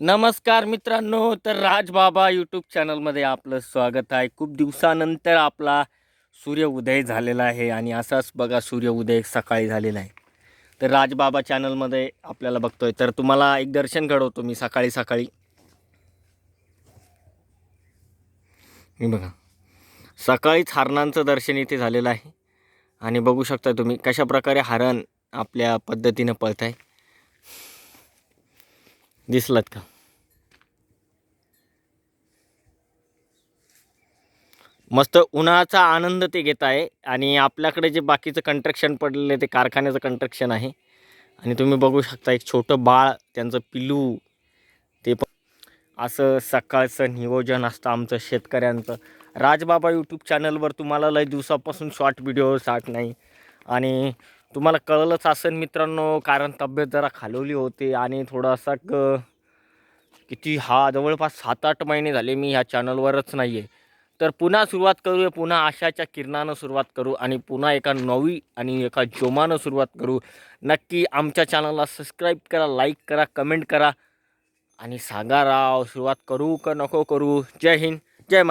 नमस्कार मित्रांनो तर राजबाबा यूट्यूब चॅनलमध्ये आपलं स्वागत आहे. खूप दिवसानंतर आपला सूर्य उदय झालेला आहे आणि असाच बघा सूर्य उदय सकाळी झालेला आहे. तर राजबाबा चॅनलमध्ये आपल्याला बघतोय. तर तुम्हाला एक दर्शन घडवतो मी सकाळी सकाळी. मी बघा. सकाळीच हरणांचं दर्शन इथे झालेलं आहे. आणि बघू शकता तुम्ही कशा प्रकारे हरण आपल्या पद्धतीनं पळत आहे दिसलात का? मस्त उन्हाचा आनंद ते घेत आहे आणि आपल्याकडे जे बाकीचं कंट्रक्शन पडलेलं आहे ते कारखान्याचं कंट्रक्शन आहे. आणि तुम्ही बघू शकता एक छोटं बाळ त्यांचं पिलू ते पण असं सकाळचं नियोजन असतं आमचं शेतकऱ्यांचं. राजबाबा यूट्यूब चॅनलवर तुम्हाला लय दिवसापासून शॉर्ट व्हिडिओ साठ नाही. आणि तुम्हाला कळलंच असेल मित्रांनो कारण तब्येत जरा खालवली होती आणि थोडासा क किती हा जवळपास सात आठ महिने झाले मी ह्या चॅनलवरच नाही आहे तर पुन्हा सुरुवात करूया पुन्हा आशाच्या किरणानं सुरुवात करू आणि पुन्हा एका नवी आणि एका जोमानं सुरुवात करू. नक्की आमच्या चॅनलला सबस्क्राईब करा लाईक करा कमेंट करा आणि सांगा राव सुरुवात करू का नको करू? जय हिंद जय महाराज